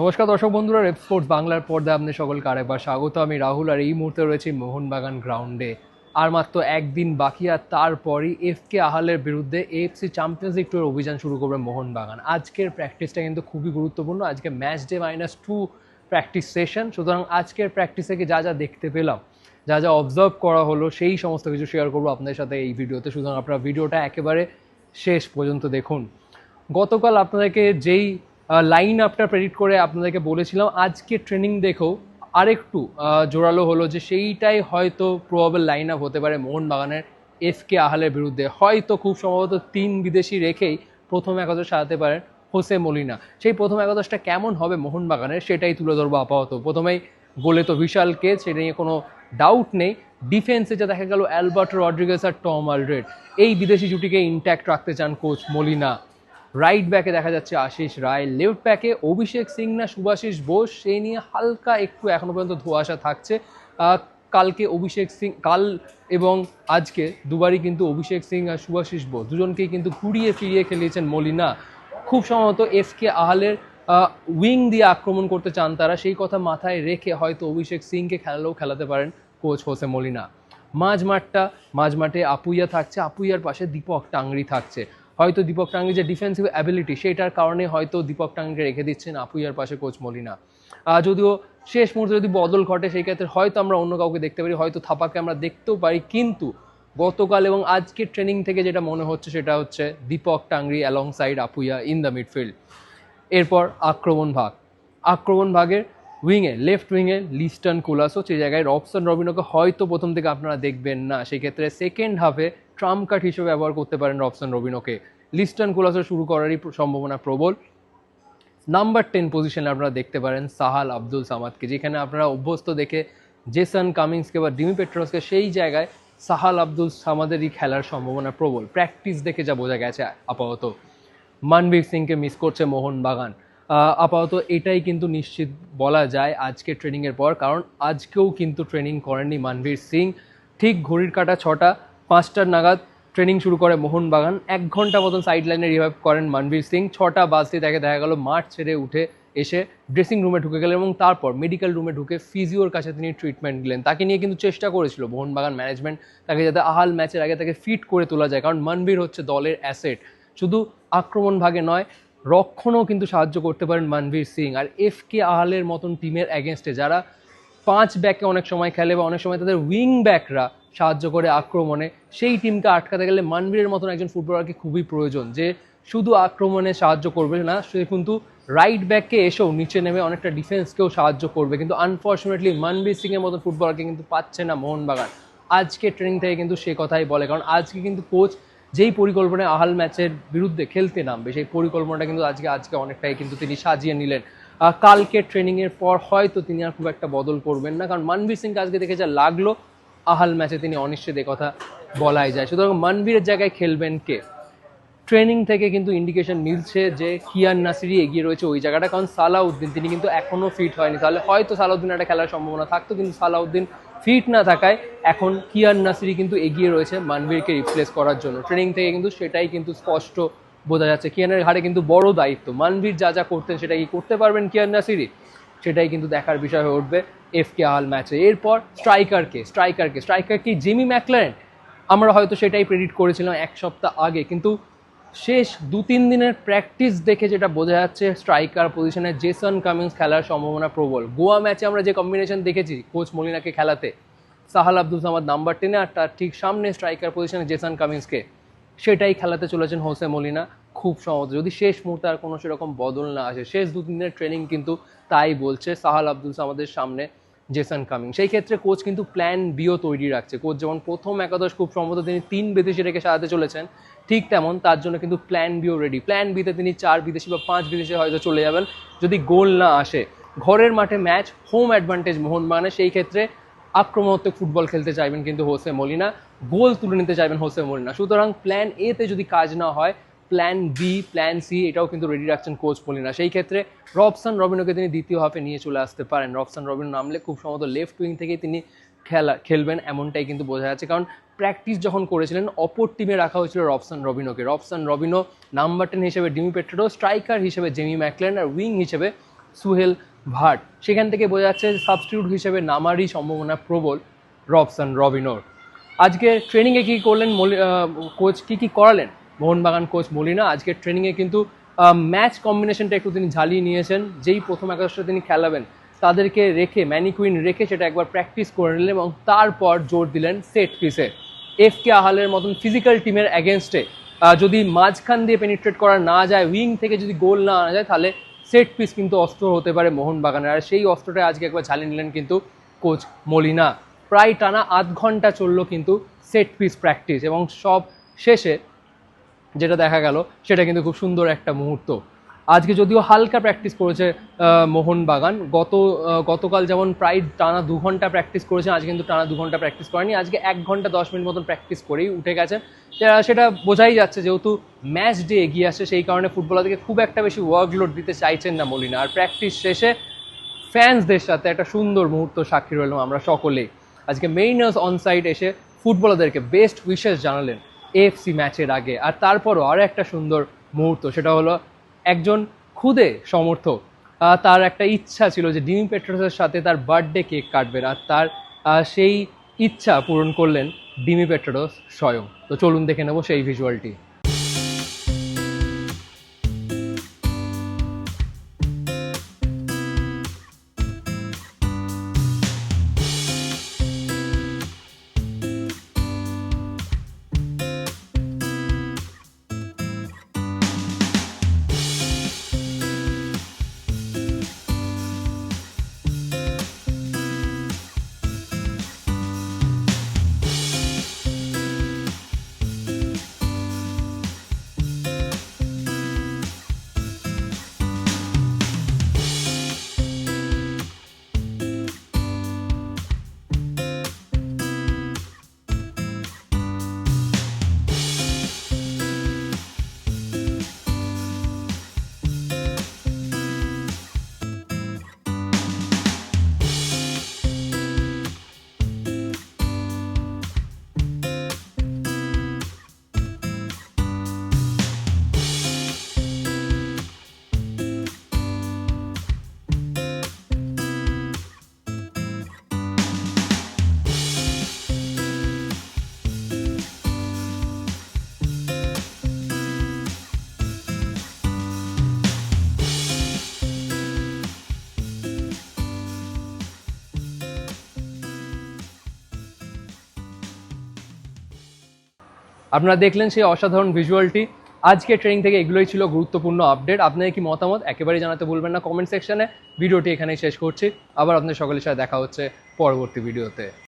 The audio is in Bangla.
নমস্কার দর্শক বন্ধুরা রেপ স্পোর্টস বাংলার পর্দায় আপনাদের সকলকে আরেকবার স্বাগত। আমি রাহুল আর এই মুহূর্তে রয়েছি মোহনবাগান গ্রাউন্ডে আর মাত্র একদিন বাকি, আর তারপরই এফ কে আহালের বিরুদ্ধে এএফসি চ্যাম্পিয়ন্স লিগ টুর অভিযান শুরু করবে মোহনবাগান। আজকের প্র্যাকটিসটা কিন্তু খুবই গুরুত্বপূর্ণ। আজকে match day minus two practice session সুতরাং আজকের প্র্যাকটিসে যা যা দেখতে পেলাম, যা যা অবজার্ভ করা হলো, সেই সমস্ত কিছু শেয়ার করব আপনাদের সাথে এই ভিডিওতে। সুতরাং আপনারা ভিডিওটা একেবারে শেষ পর্যন্ত দেখুন। গতকাল আপনাদেরকে যেই লাইন আপটা প্রেডিক্ট করে আপনাদেরকে বলেছিলাম। আজকে ট্রেনিং দেখেও আরেকটু জোরালো হলো যে সেইটাই হয়তো প্রবাবল লাইন আপ হতে পারে মোহনবাগানের এফ কে আহালের বিরুদ্ধে। হয়তো খুব সম্ভবত তিন বিদেশি রেখেই প্রথম একাদশ সাজাতে পারেন হোসে মলিনা। সেই প্রথম একাদশটা কেমন হবে মোহনবাগানের সেটাই তুলে ধরবো আপাতত। প্রথমেই গোলে তো বিশাল কে সেটা নিয়ে কোনো ডাউট নেই। ডিফেন্সে যা দেখা গেল, অ্যালবার্ট রড্রিগেস আর টম আলরেড এই বিদেশি জুটিকে ইন্ট্যাক্ট রাখতে চান কোচ মলিনা। রাইট ব্যাকে দেখা যাচ্ছে আশিস রায়। লেফট ব্যাকে অভিষেক সিং না সুভাশিস বোস সেই নিয়ে হালকা একটু এখনও পর্যন্ত ধোঁয়াশা থাকছে। কালকে অভিষেক সিং, কাল এবং আজকে দুবারই কিন্তু অভিষেক সিং আর সুভাশিস বোস দুজনকেই কিন্তু ঘুরিয়ে ফিরিয়ে খেলিয়েছেন মলিনা। খুব সম্ভবত এফ কে আহালের উইং দিয়ে আক্রমণ করতে চান তারা। সেই কথা মাথায় রেখে হয়তো অভিষেক সিংকে খেলালেও খেলাতে পারেন কোচ হোসে মলিনা। মাঝ মাঠটা মাঝ মাঠে আপুইয়া থাকছে। আপুইয়ার পাশে দীপক টাংরি থাকছে। হয়তো দীপক টাংরি যে ডিফেন্সিভ অ্যাবিলিটি সেটার কারণে হয়তো দীপক টাংরিকে রেখে দিচ্ছেন আপুইয়ার পাশে কোচ মলিনা। যদিও শেষ মুহূর্তে যদি বদল ঘটে, সেই ক্ষেত্রে হয়তো আমরা অন্য কাউকে দেখতে পারি, হয়তো থাপাকে আমরা দেখতেও পারি, কিন্তু গতকাল এবং আজকের ট্রেনিং থেকে যেটা মনে হচ্ছে, সেটা হচ্ছে Deepak Tangri alongside Apuia in the midfield এরপর আক্রমণ ভাগ। আক্রমণ ভাগের উইংয়ে লেফট উইংয়ে লিস্টন কুলাসো সেই জায়গায় রবসন রবিনোকে হয়তো প্রথম থেকে আপনারা দেখবেন না সেক্ষেত্রে সেকেন্ড হাফে ট্রাম্প কার্ড হিসেবে ব্যবহার করতে পারেন রবসন রবিনোকে। লিস্টন কুলাসো শুরু করারই সম্ভাবনা প্রবল। নাম্বার টেন পজিশনে আপনারা দেখতে পারেন সাহাল আব্দুল সামাদকে, যেখানে আপনারা অভ্যস্ত দেখে জেসন কামিংসকে বা ডিমি পেট্রোসকে সেই জায়গায় সাহাল আব্দুল সামাদেরই খেলার সম্ভাবনা প্রবল। প্র্যাকটিস দেখে যা বোঝা গেছে আপাতত। মানবীর সিংকে মিস করছে মোহনবাগান। আপাতত এটাই কিন্তু নিশ্চিত বলা যায় আজকে ট্রেনিংয়ের পর, কারণ আজকেও কিন্তু ট্রেনিং করেননি মানবীর সিং। ঠিক ঘড়ির কাটা ছটা পাঁচটার নাগাদ ট্রেনিং শুরু করে মোহনবাগান। এক ঘণ্টা মতন সাইড লাইনে রিভাইভ করেন মানবীর সিং। ছটা বাজতে তাকে দেখা গেল মাঠ ছেড়ে উঠে এসে ড্রেসিং রুমে ঢুকে গেলেন এবং তারপর মেডিকেল রুমে ঢুকে ফিজিওর কাছে তিনি ট্রিটমেন্ট দিলেন তাকে নিয়ে কিন্তু চেষ্টা করেছিল মোহনবাগান ম্যানেজমেন্ট তাকে যাতে আহাল ম্যাচের আগে তাকে ফিট করে তোলা যায়। কারণ মানবীর হচ্ছে দলের অ্যাসেট শুধু আক্রমণ ভাগে নয়, রক্ষণও কিন্তু সাহায্য করতে পারেন মানবীর সিং। আর এফ কে আহালের মতন টিমের অ্যাগেনস্টে যারা পাঁচ ব্যাকে অনেক সময় খেলে বা অনেক সময় তাদের উইং ব্যাকরা সাহায্য করে আক্রমণে, সেই টিমকে আটকাতে গেলে মানবীরের মতন একজন ফুটবলারকে খুবই প্রয়োজন যে শুধু আক্রমণে সাহায্য করবে না, সে কিন্তু রাইট ব্যাককে এসেও নিচে নেমে অনেকটা ডিফেন্সকেও সাহায্য করবে। কিন্তু আনফর্চুনেটলি মানবীর সিংয়ের মতন ফুটবলারকে কিন্তু পাচ্ছে না মোহনবাগান। আজকে ট্রেনিং থেকে কিন্তু সে কথাই বলে, কারণ আজকে কিন্তু কোচ যেই পরিকল্পনায় আহাল ম্যাচের বিরুদ্ধে খেলতে নামবে, সেই পরিকল্পনাটা কিন্তু আজকে আজকে অনেকটাই কিন্তু তিনি সাজিয়ে নিলেন। কালকে ট্রেনিংয়ের পর হয়তো তিনি আর খুব একটা বদল করবেন না। কারণ মানবীর সিংকে আজকে দেখে যা লাগল, আহাল ম্যাচে তিনি অনিশ্চিত কথা বলাই যায়। সুতরাং মানবীরের জায়গায় খেলবেন কে? ট্রেনিং থেকে কিন্তু ইন্ডিকেশন মিলছে যে কিয়ান নাসিরি এগিয়ে রয়েছে ওই জায়গাটা। কারণ সালাউদ্দিন, তিনি কিন্তু এখনও ফিট হয়নি। তাহলে হয়তো সালাউদ্দিন একটা খেলার সম্ভাবনা থাকতো, কিন্তু সালাউদ্দিন ফিট না থাকায় এখন কিয়ান নাসিরি কিন্তু এগিয়ে রয়েছে মানবীরকে রিপ্লেস করার জন্য। ট্রেনিং থেকে কিন্তু সেটাই কিন্তু স্পষ্ট বোঝা যাচ্ছে। কিয়ানের ঘাড়ে কিন্তু বড় দায়িত্ব। মানবীর যা যা করতেন সেটা কি করতে পারবেন কিয়ান নাসিরি? সেটাই কিন্তু দেখার বিষয় হয়ে উঠবে এফ কে আল ম্যাচে এরপর স্ট্রাইকারকে স্ট্রাইকারকে স্ট্রাইকার কি জিমি ম্যাকলারেন? আমরা হয়তো সেটাই প্রেডিক্ট করেছিলাম এক সপ্তাহ আগে, কিন্তু শেষ দু তিন দিনের প্র্যাকটিস দেখে যেটা বোঝা যাচ্ছে স্ট্রাইকার পজিশনে জেসন কামিংস খেলার সম্ভাবনা প্রবল। গোয়া ম্যাচে আমরা যে কম্বিনেশন দেখেছি কোচ মলিনাকে খেলাতে, সাহাল আব্দুল সামাদ নাম্বার টেনে আর তার ঠিক সামনে স্ট্রাইকার পজিশনে জেসন কামিংসকে সেটাই খেলাতে চলেছেন হোসে মলিনা। খুব সহজ। যদি শেষ মুহূর্তে আর কোনো সেরকম বদল না আসে, শেষ দু, তিন দিনের ট্রেনিং কিন্তু তাই বলছে সাহাল আব্দুল সামাদের সামনে জেসন কামিং। সেই ক্ষেত্রে কোচ কিন্তু প্ল্যান বিও তৈরি রাখছে। কোচ যেমন প্রথম একাদশ খুব সম্ভবত তিনি তিন বিদেশি রেখে সাজাতে চলেছেন, ঠিক তেমন তার জন্য কিন্তু প্ল্যান বিও রেডি প্ল্যান বিতে তিনি চার বিদেশি বা পাঁচ বিদেশি হয়তো চলে যাবেন। যদি গোল না আসে, ঘরের মাঠে ম্যাচ হোম অ্যাডভান্টেজ মোহনবাগানের সেই ক্ষেত্রে আক্রমণাত্মক ফুটবল খেলতে চাইবেন কিন্তু হোসে মলিনা গোল তুলে নিতে চাইবেন হোসে মলিনা। সুতরাং প্ল্যান এতে যদি কাজ না হয় প্ল্যান বি প্ল্যান সি এটাও কিন্তু রেডি রাখছেন কোচ মলিনা সেই ক্ষেত্রে রবসান রবিনোকে তিনি দ্বিতীয় হাফে নিয়ে চলে আসতে পারেন। রবসান রবিনো নামলে খুব সম্ভবত লেফট উইং থেকে তিনি খেলা, খেলবেন এমনটাই কিন্তু বোঝা যাচ্ছে। কারণ প্র্যাকটিস যখন করেছিলেন, অপর টিমে রাখা হয়েছিল রবসান রবিনোকে। রবসান রবিনো নাম্বার টেন হিসেবে ডিমি পেট্রো স্ট্রাইকার হিসেবে জেমি ম্যাকলেন আর উইং হিসেবে সুহেল ভাট। সেখান থেকে বোঝা যাচ্ছে সাবস্টিটিউট হিসেবে নামারই সম্ভাবনা প্রবল রবসন রবিনোর। আজকে ট্রেনিংয়ে কী করলেন কোচ কী কী করালেন? মোহনবাগান কোচ মলিনা আজকে ট্রেনিংয়ে কিন্তু ম্যাচ কম্বিনেশনটা একটু তিনি ঝালিয়ে নিয়েছেন। যেই প্রথম একাদশটা তিনি খেলাবেন, তাদেরকে রেখে, ম্যানিকুইন রেখে সেটা একবার প্র্যাকটিস করে নিলেন এবং তারপর জোর দিলেন সেট পিসে এফ কে আহালের মতন ফিজিক্যাল টিমের অ্যাগেনস্টে যদি মাঝখান দিয়ে পেনিট্রেট করা না যায় উইং থেকে যদি গোল না আনা যায়, তাহলে সেট পিস কিন্তু অস্ত্র হতে পারে মোহনবাগানের। আর সেই অস্ত্রটা আজকে একবার ঝালিয়ে নিলেন কিন্তু কোচ মলিনা। প্রায় টানা আধ ঘণ্টা চলল কিন্তু সেট পিস প্র্যাকটিস এবং সব শেষে যেটা দেখা গেল, সেটা কিন্তু খুব সুন্দর একটা মুহূর্ত। আজকে যদিও হালকা প্র্যাকটিস করেছে মোহনবাগান, গত গতকাল যেমন প্রায় টানা দু ঘণ্টা প্র্যাকটিস করেছে আজকে কিন্তু টানা দু ঘণ্টা প্র্যাকটিস করেনি, আজকে এক ঘণ্টা দশ মিনিট মতন প্র্যাকটিস করেই উঠে গেছে। সেটা- বোঝাই যাচ্ছে যেহেতু ম্যাচ ডে এগিয়ে আসছে, সেই কারণে ফুটবলারদেরকে খুব একটা বেশি ওয়ার্কলোড দিতে চাইছেন না মলিনা। আর প্র্যাকটিস শেষে ফ্যান্সদের সাথে একটা সুন্দর মুহূর্ত সাক্ষী রইলাম আমরা সকলেই। আজকে মেইনার্স অন সাইড এসে ফুটবলারদেরকে বেস্ট উইশেস জানালেন। এএফসি ম্যাচের আগে। আর তারপরও আরও একটা সুন্দর মুহূর্ত, সেটা হলো একজন খুদে সমর্থক তার একটা ইচ্ছা ছিল যে ডিমি পেট্রোসের সাথে তার বার্থডে কেক কাটবেন আর তার সেই ইচ্ছা পূরণ করলেন ডিমি পেট্রোস স্বয়ং। তো চলুন দেখে নেব সেই ভিজুয়ালটি আপনারা দেখলেন সেই অসাধারণ ভিজুয়ালটি আজকে ট্রেনিং থেকে এগুলোই ছিল গুরুত্বপূর্ণ আপডেট আপনাদের কি মতামত? একেবারেই জানাতে ভুলবেন না কমেন্ট সেকশনে ভিডিওটি এখানেই শেষ করছি। আবার আপনাদের সকলের সাথে দেখা হচ্ছে পরবর্তী ভিডিওতে